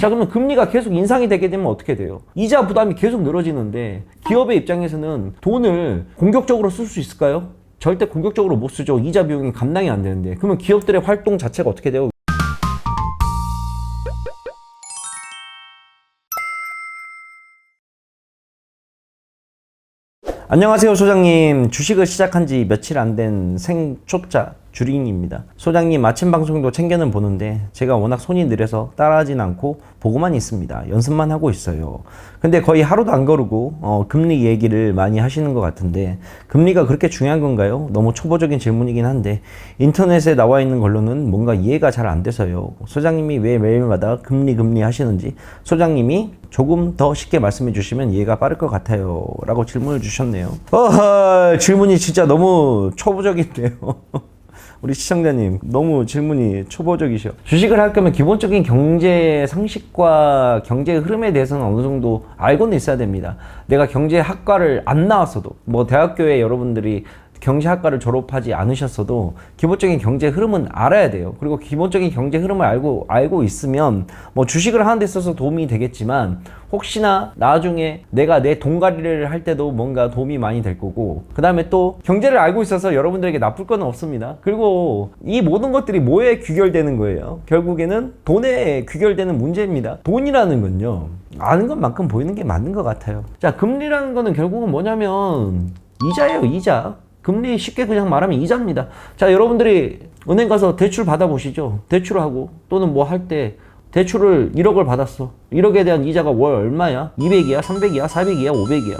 자 그러면 금리가 계속 인상이 되게 되면 어떻게 돼요? 이자 부담이 계속 늘어지는데 기업의 입장에서는 돈을 공격적으로 쓸 수 있을까요? 절대 공격적으로 못 쓰죠. 이자 비용이 감당이 안 되는데. 그러면 기업들의 활동 자체가 어떻게 돼요? 안녕하세요 소장님 주식을 시작한 지 며칠 안 된 생초짜 주린입니다 소장님 아침 방송도 챙겨는 보는데 제가 워낙 손이 느려서 따라하진 않고 보고만 있습니다 연습만 하고 있어요 근데 거의 하루도 안 거르고 어, 금리 얘기를 많이 하시는 것 같은데 금리가 그렇게 중요한 건가요? 너무 초보적인 질문이긴 한데 인터넷에 나와 있는 걸로는 뭔가 이해가 잘 안 돼서요 소장님이 왜 매일마다 금리 금리 하시는지 소장님이 조금 더 쉽게 말씀해 주시면 이해가 빠를 것 같아요. 라고 질문을 주셨네요. 어허, 질문이 진짜 너무 초보적인데요. 우리 시청자님, 너무 질문이 초보적이셔. 주식을 할 거면 기본적인 경제 상식과 경제 흐름에 대해서는 어느 정도 알고는 있어야 됩니다. 내가 경제학과를 안 나왔어도, 뭐 대학교에 여러분들이 경제학과를 졸업하지 않으셨어도 기본적인 경제 흐름은 알아야 돼요. 그리고 기본적인 경제 흐름을 알고 알고 있으면 뭐 주식을 하는 데 있어서 도움이 되겠지만 혹시나 나중에 내가 내 돈가리를 할 때도 뭔가 도움이 많이 될 거고 그 다음에 또 경제를 알고 있어서 여러분들에게 나쁠 건 없습니다. 그리고 이 모든 것들이 뭐에 귀결되는 거예요? 결국에는 돈에 귀결되는 문제입니다. 돈이라는 건요. 아는 것만큼 보이는 게 맞는 것 같아요. 자, 금리라는 거는 결국은 뭐냐면 이자예요, 이자. 금리 쉽게 그냥 말하면 이자입니다. 자, 여러분들이 은행 가서 대출 받아보시죠. 대출하고 또는 뭐 할 때 대출을 1억을 받았어. 1억에 대한 이자가 월 얼마야? 200이야, 300이야, 400이야, 500이야.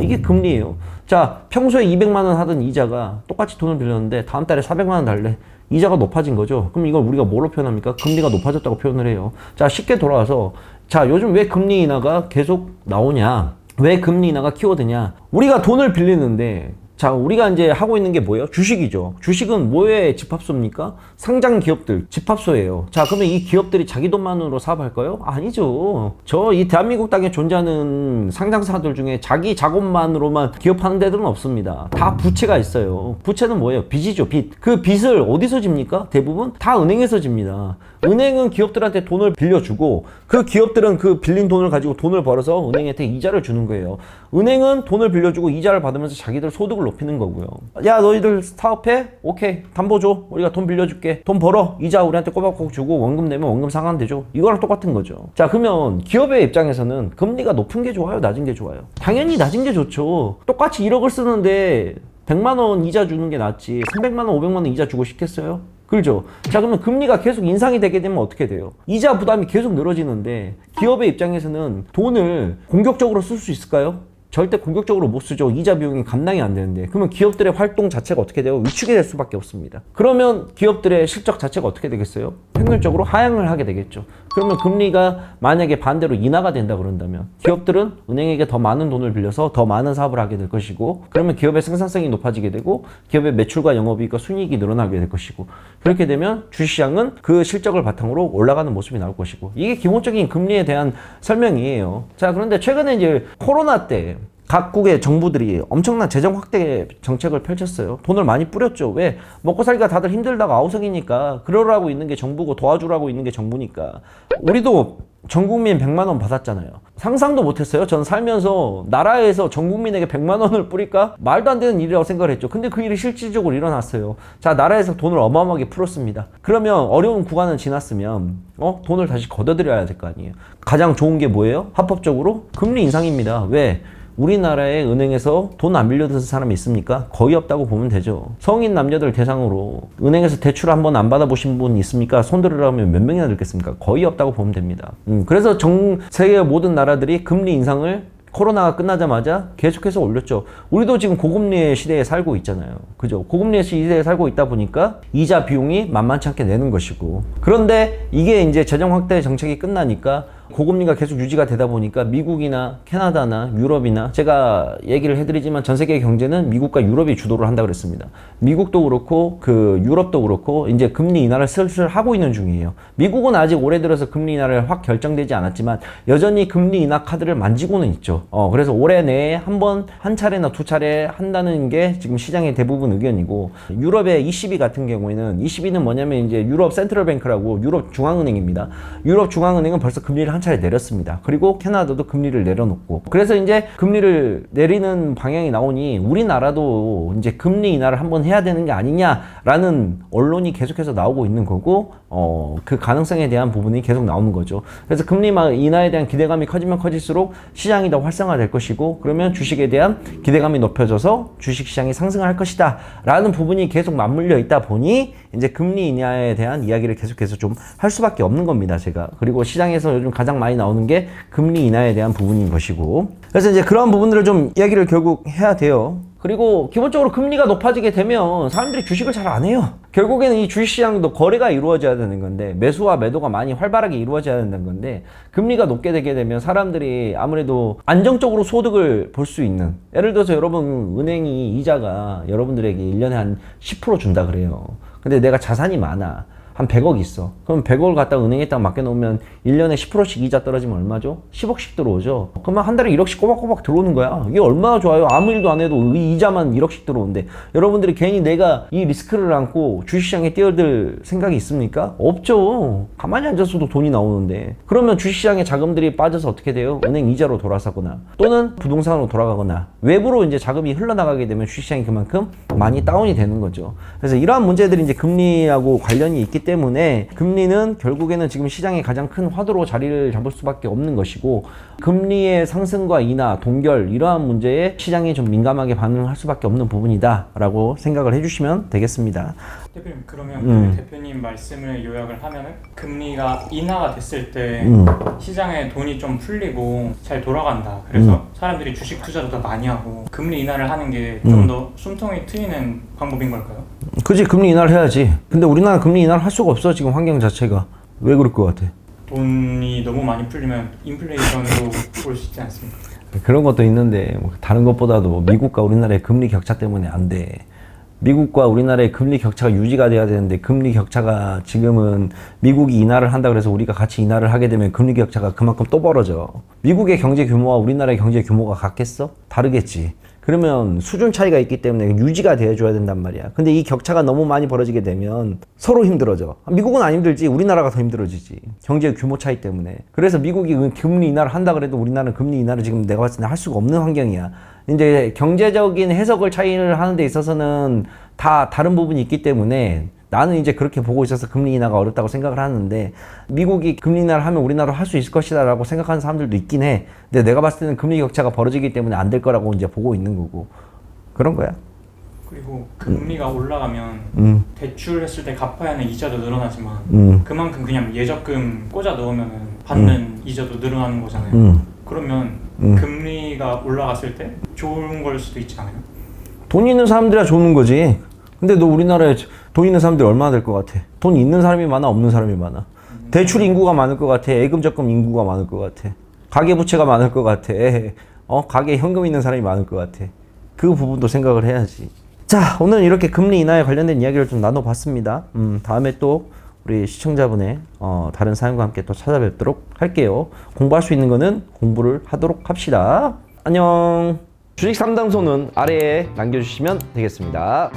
이게 금리예요. 자, 평소에 200만 원 하던 이자가 똑같이 돈을 빌렸는데 다음 달에 400만 원 달래. 이자가 높아진 거죠. 그럼 이걸 우리가 뭐로 표현합니까? 금리가 높아졌다고 표현을 해요. 자, 쉽게 돌아와서 자, 요즘 왜 금리 인하가 계속 나오냐? 왜 금리 인하가 키워드냐? 우리가 돈을 빌리는데 자, 우리가 이제 하고 있는 게 뭐예요? 주식이죠. 주식은 뭐의 집합소입니까? 상장 기업들 집합소예요. 자, 그러면 이 기업들이 자기 돈만으로 사업할까요? 아니죠. 저 이 대한민국 땅에 존재하는 상장사들 중에 자기 자금만으로만 기업하는 데들은 없습니다. 다 부채가 있어요. 부채는 뭐예요? 빚이죠, 빚. 그 빚을 어디서 집니까? 대부분 다 은행에서 집니다. 은행은 기업들한테 돈을 빌려주고 그 기업들은 그 빌린 돈을 가지고 돈을 벌어서 은행한테 이자를 주는 거예요. 은행은 돈을 빌려주고 이자를 받으면서 자기들 소득을 높이는 거고요. 야 너희들 사업해? 오케이 담보 줘. 우리가 돈 빌려줄게. 돈 벌어. 이자 우리한테 꼬박꼬박 주고 원금 내면 원금 상환되죠. 이거랑 똑같은 거죠. 자 그러면 기업의 입장에서는 금리가 높은 게 좋아요? 낮은 게 좋아요? 당연히 낮은 게 좋죠. 똑같이 1억을 쓰는데 100만 원 이자 주는 게 낫지 300만 원, 500만 원 이자 주고 싶겠어요? 그렇죠. 자 그러면 금리가 계속 인상이 되게 되면 어떻게 돼요? 이자 부담이 계속 늘어지는데 기업의 입장에서는 돈을 공격적으로 쓸 수 있을까요? 절대 공격적으로 못 쓰죠. 이자 비용이 감당이 안 되는데. 그러면 기업들의 활동 자체가 어떻게 돼요? 위축이 될 수밖에 없습니다. 그러면 기업들의 실적 자체가 어떻게 되겠어요? 평균적으로 하향을 하게 되겠죠. 그러면 금리가 만약에 반대로 인하가 된다 그런다면 기업들은 은행에게 더 많은 돈을 빌려서 더 많은 사업을 하게 될 것이고 그러면 기업의 생산성이 높아지게 되고 기업의 매출과 영업이익과 순이익이 늘어나게 될 것이고 그렇게 되면 주시장은 그 실적을 바탕으로 올라가는 모습이 나올 것이고 이게 기본적인 금리에 대한 설명이에요. 자 그런데 최근에 이제 코로나 때 각국의 정부들이 엄청난 재정 확대 정책을 펼쳤어요. 돈을 많이 뿌렸죠. 왜? 먹고 살기가 다들 힘들다가 아우성이니까 그러라고 있는 게 정부고 도와주라고 있는 게 정부니까. 우리도 전 국민 100만 원 받았잖아요. 상상도 못 했어요. 전 살면서 나라에서 전 국민에게 100만 원을 뿌릴까? 말도 안 되는 일이라고 생각을 했죠. 근데 그 일이 실질적으로 일어났어요. 자, 나라에서 돈을 어마어마하게 풀었습니다. 그러면 어려운 구간을 지났으면 어? 돈을 다시 걷어들여야 될 거 아니에요. 가장 좋은 게 뭐예요? 합법적으로 금리 인상입니다. 왜? 우리나라의 은행에서 돈 안 빌려드는 사람이 있습니까? 거의 없다고 보면 되죠. 성인 남녀들 대상으로 은행에서 대출 한번 안 받아보신 분 있습니까? 손 들으라면 몇 명이나 들겠습니까? 거의 없다고 보면 됩니다. 음, 그래서 전 세계 모든 나라들이 금리 인상을 코로나가 끝나자마자 계속해서 올렸죠. 우리도 지금 고금리의 시대에 살고 있잖아요. 그죠? 고금리의 시대에 살고 있다 보니까 이자 비용이 만만치 않게 내는 것이고. 그런데 이게 이제 재정 확대 정책이 끝나니까 고금리가 계속 유지가 되다 보니까 미국이나 캐나다나 유럽이나 제가 얘기를 해드리지만 전 세계 경제는 미국과 유럽이 주도를 한다 그랬습니다. 미국도 그렇고 그 유럽도 그렇고 이제 금리 인하를 슬슬 하고 있는 중이에요. 미국은 아직 올해 들어서 금리 인하를 확 결정되지 않았지만 여전히 금리 인하 카드를 만지고는 있죠. 어 그래서 올해 내에 한 번 한 차례나 두 차례 한다는 게 지금 시장의 대부분 의견이고 유럽의 ECB 같은 경우에는 ECB는 뭐냐면 이제 유럽 센트럴 뱅크라고 유럽 중앙은행입니다. 유럽 중앙은행은 벌써 금리를 한 차례 내렸습니다. 그리고 캐나다도 금리를 내려놓고 그래서 이제 금리를 내리는 방향이 나오니 우리나라도 이제 금리 인하를 한번 해야 되는 게 아니냐라는 언론이 계속해서 나오고 있는 거고 어, 그 가능성에 대한 부분이 계속 나오는 거죠. 그래서 금리 마- 인하에 대한 기대감이 커지면 커질수록 시장이 더 활성화될 것이고 그러면 주식에 대한 기대감이 높여져서 주식 시장이 상승할 것이다 라는 부분이 계속 맞물려 있다 보니 이제 금리 인하에 대한 이야기를 계속해서 좀 할 수밖에 없는 겁니다 제가 그리고 시장에서 요즘 가장 많이 나오는 게 금리 인하에 대한 부분인 것이고 그래서 이제 그런 부분들을 좀 이야기를 결국 해야 돼요 그리고 기본적으로 금리가 높아지게 되면 사람들이 주식을 잘 안 해요. 결국에는 이 주식시장도 거래가 이루어져야 되는 건데 매수와 매도가 많이 활발하게 이루어져야 된다는 건데 금리가 높게 되게 되면 사람들이 아무래도 안정적으로 소득을 볼 수 있는 예를 들어서 여러분 은행이 이자가 여러분들에게 1년에 한 10% 준다 그래요. 근데 내가 자산이 많아. 한 100억 있어. 그럼 100억을 갖다 은행에다 맡겨놓으면 1년에 10%씩 이자 떨어지면 얼마죠? 10억씩 들어오죠. 그러면 한 달에 1억씩 꼬박꼬박 들어오는 거야. 이게 얼마나 좋아요. 아무 일도 안 해도 이 이자만 1억씩 들어오는데 여러분들이 괜히 내가 이 리스크를 안고 주식시장에 뛰어들 생각이 있습니까? 없죠. 가만히 앉았어도 돈이 나오는데. 그러면 주식시장에 자금들이 빠져서 어떻게 돼요? 은행 이자로 돌아서거나 또는 부동산으로 돌아가거나 외부로 이제 자금이 흘러나가게 되면 주식시장이 그만큼 많이 다운이 되는 거죠. 그래서 이러한 문제들이 이제 금리하고 관련이 있기 때문에 금리는 결국에는 지금 시장의 가장 큰 화두로 자리를 잡을 수밖에 없는 것이고 금리의 상승과 인하, 동결 이러한 문제에 시장이 좀 민감하게 반응할 수밖에 없는 부분이다라고 생각을 해주시면 되겠습니다. 대표님 그러면 음. 그 대표님 말씀을 요약을 하면은 금리가 인하가 됐을 때 음. 시장에 돈이 좀 풀리고 잘 돌아간다. 그래서 음. 사람들이 주식 투자도 더 많이 하고 금리 인하를 하는 게 좀더 숨통이 트이는 방법인 걸까요? 그지 금리 인하를 해야지. 근데 우리나라 금리 인하를 할 수가 없어 지금 환경 자체가 왜 그럴 것 같아? 돈이 너무 많이 풀리면 인플레이션으로 볼 수 있지 않습니까? 그런 것도 있는데 뭐 다른 것보다도 미국과 우리나라의 금리 격차 때문에 안 돼. 미국과 우리나라의 금리 격차가 유지가 돼야 되는데 금리 격차가 지금은 미국이 인하를 한다 그래서 우리가 같이 인하를 하게 되면 금리 격차가 그만큼 또 벌어져. 미국의 경제 규모와 우리나라의 경제 규모가 같겠어? 다르겠지. 그러면 수준 차이가 있기 때문에 유지가 돼줘야 된단 말이야. 근데 이 격차가 너무 많이 벌어지게 되면 서로 힘들어져. 미국은 안 힘들지, 우리나라가 더 힘들어지지. 경제 규모 차이 때문에. 그래서 미국이 그 금리 인하를 한다 그래도 우리나라는 금리 인하를 지금 내가 봤을 때 할 수가 없는 환경이야. 이제 경제적인 해석을 차이를 하는 데 있어서는 다 다른 부분이 있기 때문에 나는 이제 그렇게 보고 있어서 금리 인하가 어렵다고 생각을 하는데 미국이 금리 인하를 하면 우리나라도 할수 있을 것이다라고 생각하는 사람들도 있긴 해. 근데 내가 봤을 때는 금리 격차가 벌어지기 때문에 안 될 거라고 이제 보고 있는 거고 그런 거야. 그리고 금리가 올라가면 음, 대출했을 때 갚아야 하는 이자도 늘어나지만 음, 그만큼 그냥 예적금 꽂아 넣으면 받는 이자도 늘어나는 거잖아요. 음. 그러면 음. 금리가 올라갔을 때 좋은 걸 수도 있지 않아요? 돈 있는 사람들이야 좋은 거지. 근데 너 우리나라에 돈 있는 사람들이 얼마나 될 것 같아? 돈 있는 사람이 많아, 없는 사람이 많아. 대출 인구가 많을 것 같아. 예금 적금 인구가 많을 것 같아. 가계 부채가 많을 것 같아. 어, 가게 현금 있는 사람이 많을 것 같아. 그 부분도 생각을 해야지. 자, 오늘 이렇게 금리 인하에 관련된 이야기를 좀 나눠봤습니다. 음, 다음에 또 우리 시청자분의 어, 다른 사연과 함께 또 찾아뵙도록 할게요. 공부할 수 있는 거는 공부를 하도록 합시다. 안녕. 주식 상담소는 아래에 남겨주시면 되겠습니다.